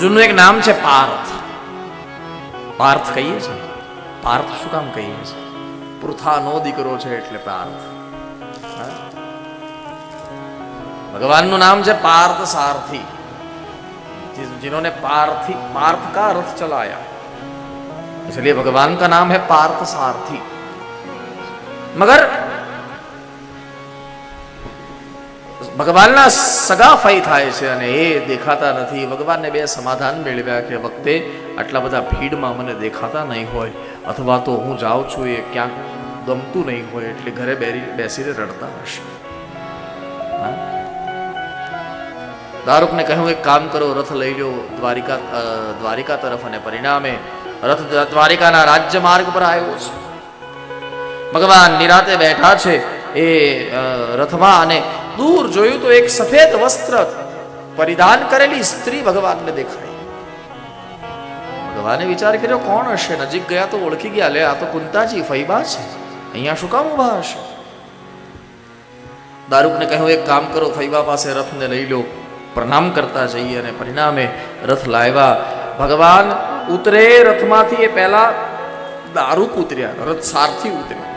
અર્જુનનું એક નામ છે પાર્થ પાર્થ કહીએ છીએ પાર્થ શું કામ કહીએ છીએ પૃથાનો દીકરો છે એટલે પાર્થ હા? ભગવાનનું નામ છે પાર્થ સારથી जिस- जिन्होंने पार्थी पार्थ का रथ चलाया इसलिए भगवान का नाम है पार्थ सारथी मगर ભગવાનના સગા ફાઈ થાય છે અને એ દેખાતા નથી. ભગવાનને બે સમાધાન મેળવ્યા કે વખતે આટલા બધા ભીડમાં મને દેખાતા નહીં હોય, અથવા તો હું જાઉં છું એ ક્યાંક ગમતું નહીં હોય, એટલે ઘરે બેરી, બેસીને રડતા હશે? દારૂકને કહ્યું, એક કામ કરો, રથ લઈ લો દ્વારિકા દ્વારિકા તરફ અને પરિણામે રથ દ્વારિકાના રાજ્ય માર્ગ પર આવ્યો છે. ભગવાન નિરાતે બેઠા છે એ રથમાં અને દૂર જોયું તો એક સફેદ વસ્ત્ર પરિધાન કરેલી સ્ત્રી ભગવાનને દેખાઈ ભગવાને વિચાર કર્યો કોણ હશે નજીક ગયા તો ઓળખી ગયા લે આ તો કુંતાજી ફૈબા છે અહીંયા શું કામ ઊભા હશે દારૂકને કહ્યું એક કામ કરો ફૈબા પાસે રથને લઈ લો પ્રણામ કરતા જઈએ અને પરિણામે રથ લાવ્યા ભગવાન ઉતરે રથમાંથી, એ પહેલા દારૂક ઉતર્યા રથ સારથી ઉતર્યા.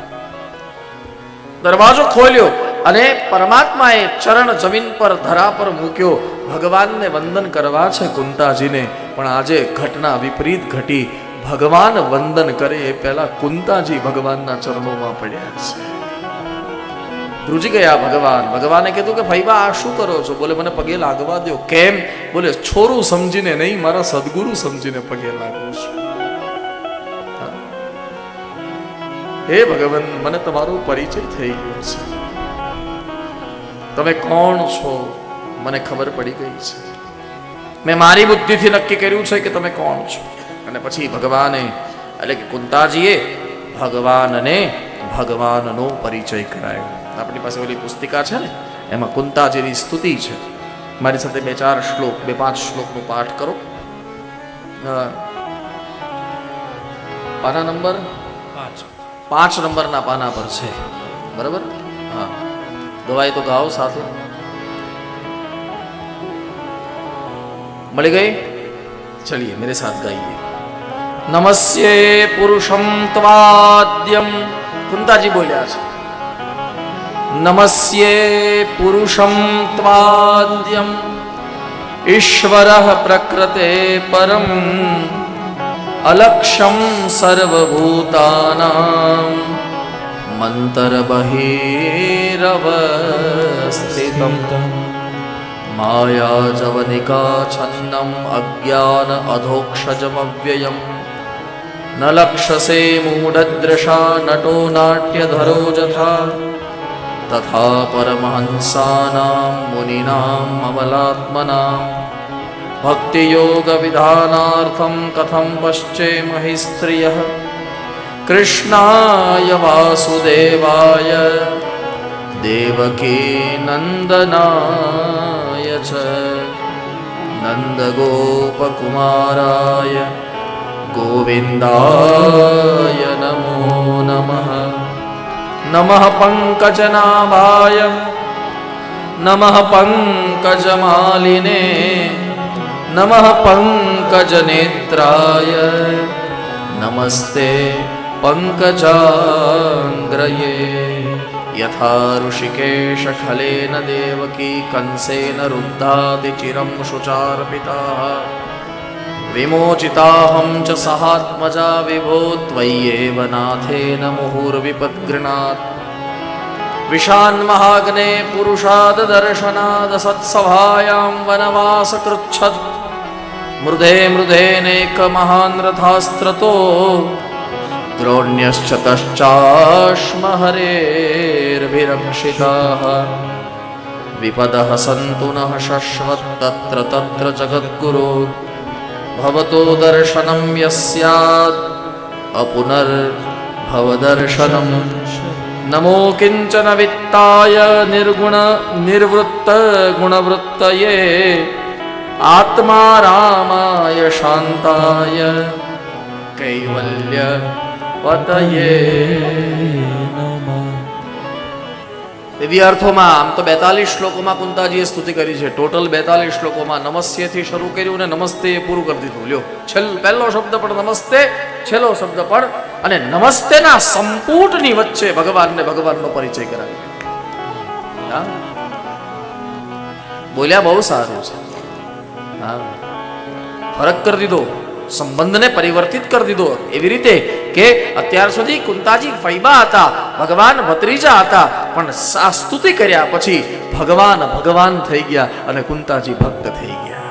દરવાજો ખોલ્યો. અને પરમાત્માએ ચરણ જમીન પર ધરા પર મૂક્યો. ભગવાનને વંદન કરવા છે કુંતાજીને. પણ આજે ઘટના વિપરીત ઘટી. ભગવાન વંદન કરે એ પહેલા કુંતાજી ભગવાનના ચરણોમાં પડ્યા છે. ધ્રુજી ગયા ભગવાન. ભગવાને કીધું કે, ભાઈ આ શું કરો છો? બોલે, મને પગે લાગવા દો કેમ? બોલે, છોરું સમજીને નહીં, મારા સદગુરુ સમજીને પગે લાગુ છું. હે ભગવાન, મને તમારો પરિચય થઈ ગયો છે. તમે કોણ છો? મને ખબર પડી ગઈ છે. મેં મારી બુદ્ધિથી નક્કી કર્યું છે કે તમે કોણ છો. અને પછી ભગવાને એટલે કે કુંતાજીએ ભગવાનને ભગવાનનો પરિચય કરાયો. આપણી પાસે ઓલી પુસ્તિકા છે ને એમાં કુંતાજીની સ્તુતિ છે. મારી સાથે બે ચાર શ્લોક બે પાંચ શ્લોકનો પાઠ કરો. પાના નંબર? પાંચ. પાંચ નંબરના પાના પર છે. બરાબર? दवाई तो गाओ साथ मिल गई चलिए, मेरे साथ गाइए। नमस्ते पुरुषम त्वाद्यम कुंता जी बोले आज। नमस्ते पुरुषम त्वाद्यम ईश्वर प्रकृते परम अलक्षम सर्वभूतानाम। अन्तर्बहिरवस्थितं मायाजवनिकाच्छन्नम् अज्ञान अधोक्षजमव्ययम्। न लक्षसे मूढदृशा नटो नाट्यधरो यथा तथा परमहंसानां मुनीनाम् अमलात्मनां। भक्तियोगविधानार्थं कथं पश्चेमहि स्त्रियः कृष्णाय वासुदेवाय देवकी नन्दनाय च नन्दगोपकुमाराय गोविन्दाय नमो नमः नमः पङ्कजनाभाय नमः पङ्कजमालिने नमः पङ्कजनेत्राय नमस्ते पङ्कजाङ्ग्रये यथा ऋषिकेशखलेन देवकी कंसेन रुद्धादिचिरं शुचार्पिताः विमोचिताहं च सहात्मजा विभो त्वय्येव नाथेन मुहुर्विपद्गृणात् विशान्महाग्ने पुरुषाददर्शनादसत्सभायां वनवासकृच्छत् मृधे मृधेनेकमहान् रथास्त्रतो द्रोण्यश्च तश्चाश्महरेर्भिरक्षिताः विपदः सन्तु नः शश्वत्तत्र तत्र जगद्गुरो भवतो दर्शनं यस्यात् अपुनर्भवदर्शनम् नमो किञ्चन वित्ताय निर्गुण निवृत्त गुणवृत्तये आत्मा रामाय शान्ताय कैवल्य પતયે અર્થોમાં આમ તો બેતાલીસ શ્લોકોમાં કુંતાજીએ સ્તુતિ કરી છે. ટોટલ બેતાલીસ શ્લોકોમાં નમસ્યથી શરૂ કર્યું અને નમસ્તે એ પૂરું કરી દીધું. લ્યો, છેલ્, પહેલો શબ્દ પણ નમસ્તે, છેલ્લો શબ્દ પણ, અને નમસ્તેના સંપૂટની વચ્ચે ભગવાનને ભગવાનનો પરિચય કરાવ્યો બોલ્યા બહુ સારું છે. હા. ફરક કરી દીધો. સંબંધને પરિવર્તિત કરી દીધો. એવી રીતે કે અત્યાર સુધી કુંતાજી ફૈબા હતા, ભગવાન ભત્રીજા હતા, પણ આ સ્તુતિ કર્યા પછી ભગવાન ભગવાન થઈ ગયા અને કુંતાજી ભક્ત થઈ ગયા.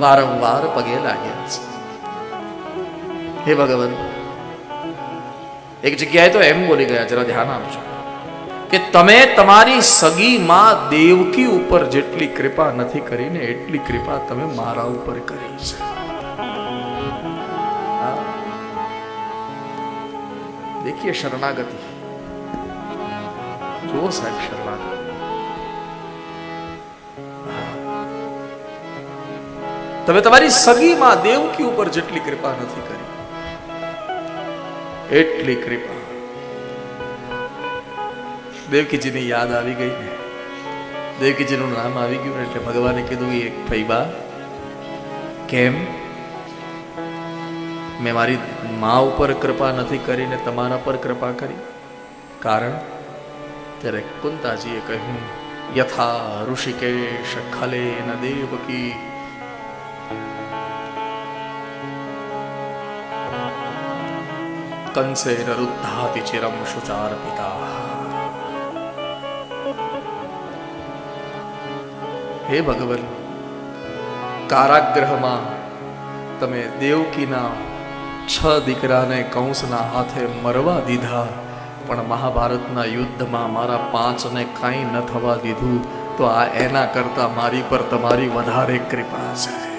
વારંવાર પગે લાગ્યા છે. હે ભગવાન, એક જગ્યાએ તો એમ બોલી ગયા, જરા ધ્યાન આપજો, કે તમે તમારી સગી માં દેવકી ઉપર જેટલી કૃપા નથી કરીને, એટલી કૃપા તમે મારા ઉપર કરી છે. દેખીએ શરણાગતિ જુઓ સાહેબ શરણાગતિ તમે તમારી સગીમાં દેવકી ઉપર જેટલી કૃપા નથી કરી એટલી કૃપા દેવકીજીની યાદ આવી ગઈ ને દેવકીજીનું નામ આવી ગયું એટલે ભગવાને કીધું એક ફૈબા કેમ મેં મારી મા ઉપર કૃપા નથી કરીને, તમારા પર કૃપા કરી. કારણ ત્યારે કુંતાજીએ કહ્યું, યથા ઋષિકેશ ખલે ન દેવકી કંસે રુદ્ધાતિ ચિરમ પિતા. હે ભગવાન કારાગ્રહમાં તમે દેવકીના છ દીકરાને કંસના હાથે મરવા દીધા. પણ મહાભારતના યુદ્ધમાં મારા પાંચને કાંઈ ન થવા દીધું. તો આ એના કરતાં મારી પર તમારી વધારે કૃપા છે.